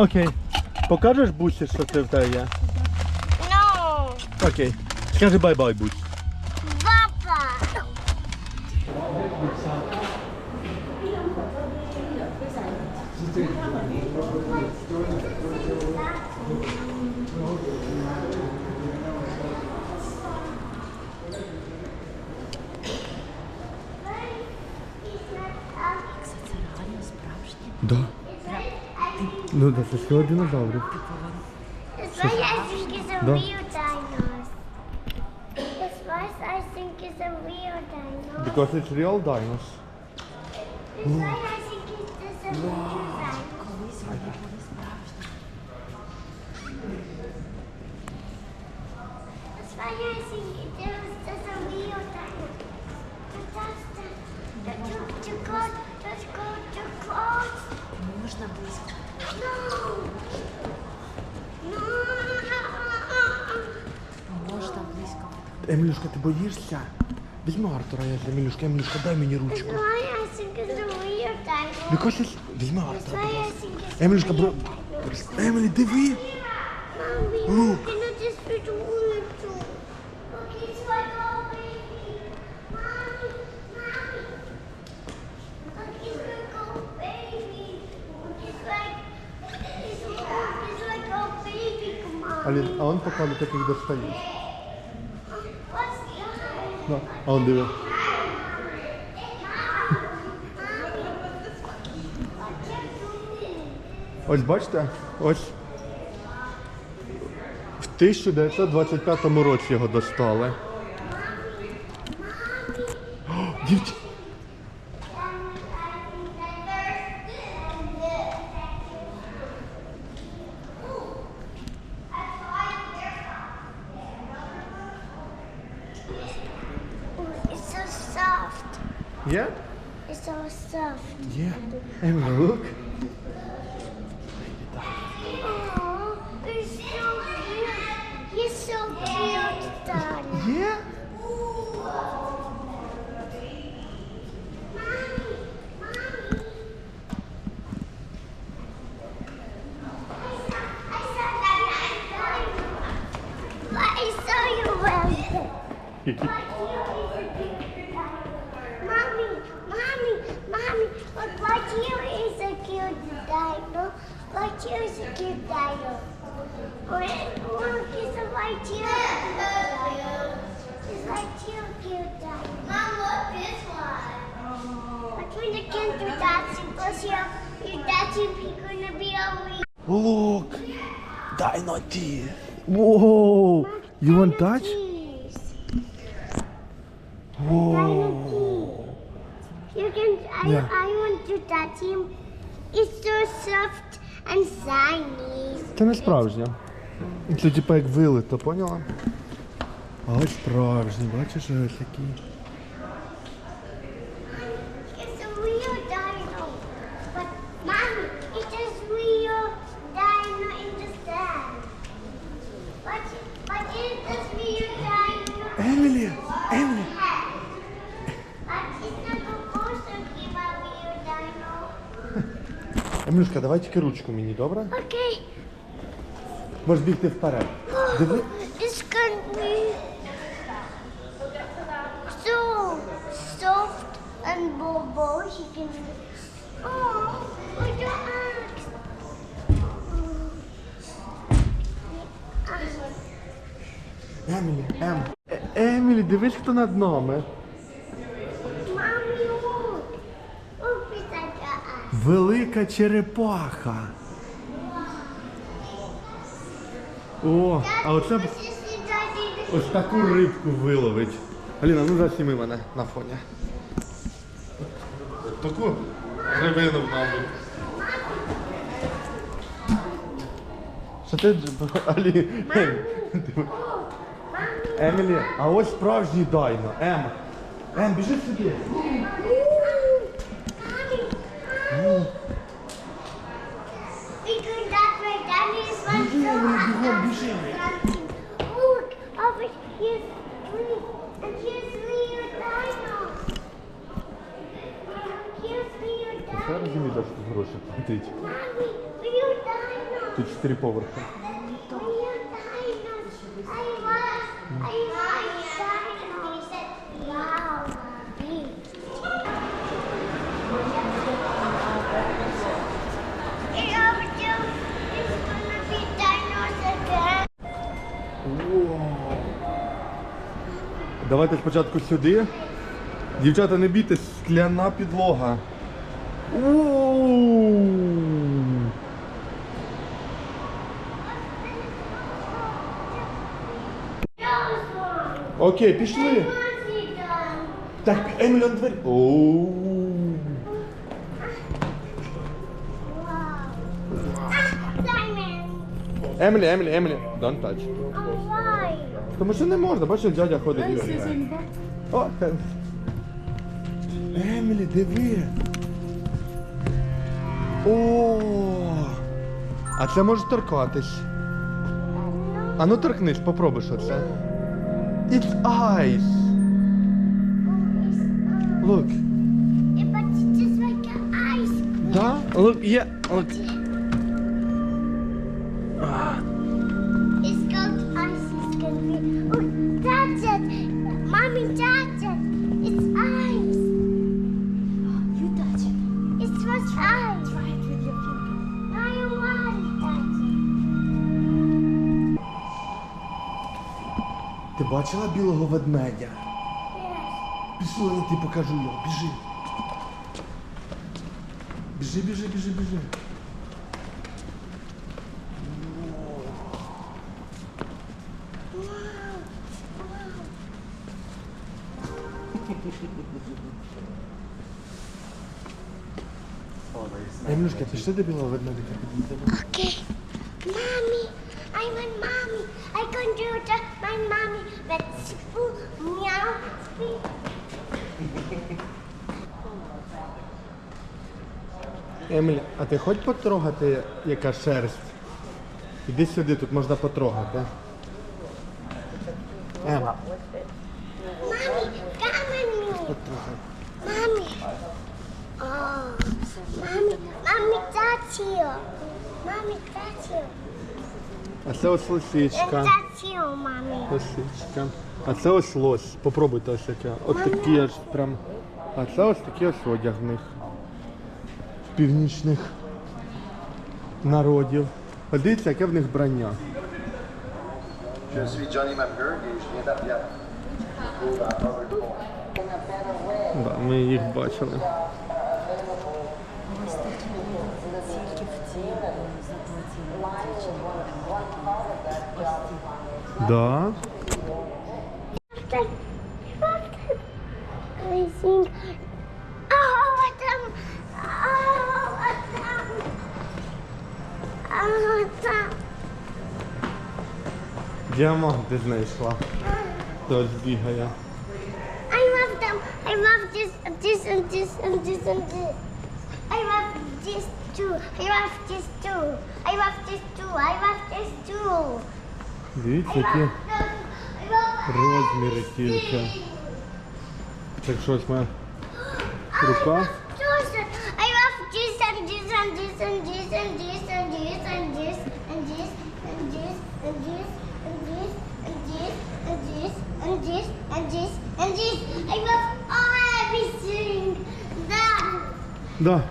Окей. Покажеш бусі, що це в тебе є? No. Окей. Скажи бай-бай, бусь. Papa. Це реально справжнє. Да. Ну да, це сила динозаврів. That's why I think it's a Да. real dinos. That's why I think it's a real dino. Because it's real dinos. That's why I think it's just a real dino. Колись вони були справжні. That's why I think it was just a real dino. But that's the, the too, too close, let's go too close. Можна близько. No. No. Можна близько. Емілюшка, ти боїшся? Візьми Артура, я для Емілюшки. Емілюшка, дай мені ручку. why I think it's a real dino. Because it's... Візьми Артура, будь ласка. think it's a Емілюшка, бро... real dino. Емілі, диви! Mommy, Look. can I just put a word to? Look, it's like a baby. Mommy, mommy. Look, it's like a baby. Look, it's like, it's, look, it's like a baby, mommy. Алін, а он як їх достають. What's? Да. А он диви. Ось бачите, ось в 1925 році його достали. Дівчата. Yeah? It's all soft. Yeah. And look. Aww, he's so cute. He's so cute, Yeah? choose a cute title. Or, or cute. Mom, look this one. Oh. Between your, gonna be. Look! Dino teeth! Whoa! You want touch? Whoa! You can. I, yeah. I want to touch him. It's so soft. And Chinese. Це не справжня. Це типа як вилито, поняла? А ось справжній, бачиш, ось який. Емілюшка, давай тільки ручку мені, добре? Okay. Можеш бігти вперед. Диви. It's gonna be so soft and bobo. He can. Oh, look at Alex. Емілі, Ем. Е- Емілі, дивись, хто над нами. Велика черепаха. О, а оце б ось таку рибку виловить. Аліна, ну засніми мене на фоні. Таку рибину, мабуть. Що ти, Алі, Ем, Емілі, а ось справжній дайно. Ем, Ем, біжи сюди. Розумію, що тут гроші платить. Тут чотири поверхи. I. Давайте спочатку сюди. Дівчата, не бійтесь, скляна підлога. Окей, пішли. Так, Емільон двері. Емілі, Емілі, Емілі. Don't touch. Тому що не можна, бачиш, дядя ходить. О, Емілі, диви. О. А це може торкатись. А ну торкнись, попробуй, що це. It's ice. Look. Yeah, but it's just like ice. Да? Look, yeah. Look. Бачила білого ведмедя? Пішли, я тобі покажу його. Біжи. Біжи, біжи, біжи, біжи. Емлюшка, пішли до білого ведмедика підійдемо. Okay. Mommy, I want mommy. I can do that. My mommy. But spoon, meow, speak. Еміль, а ти хоч потрогати, яка шерсть? Іди сюди, тут можна потрогати. Ем, Mommy, come on me. потрогай. Mommy. Oh, mommy, mommy, that's you. Mommy, that's you. А це ось лисичка. Лисичка. А це ось лось. Попробуйте ось яке. От такі аж прям. А це ось такий ось одяг в них. Північних народів. Подивіться, яке в них брання. Je suis Johnny je viens Ford. Да, ми їх бачили. them. Діаманти знайшла. Хтось бігає. I love them. I love this, this, and this, and this, and this. I love this too. I love this too. I love this too. I love this too. Дивіться, які розміри тільки. Так що ось моя рука. I love this and this and this and this and this and this and this and this and this and this and this and this and this and this and this and this. I love everything. That. Да,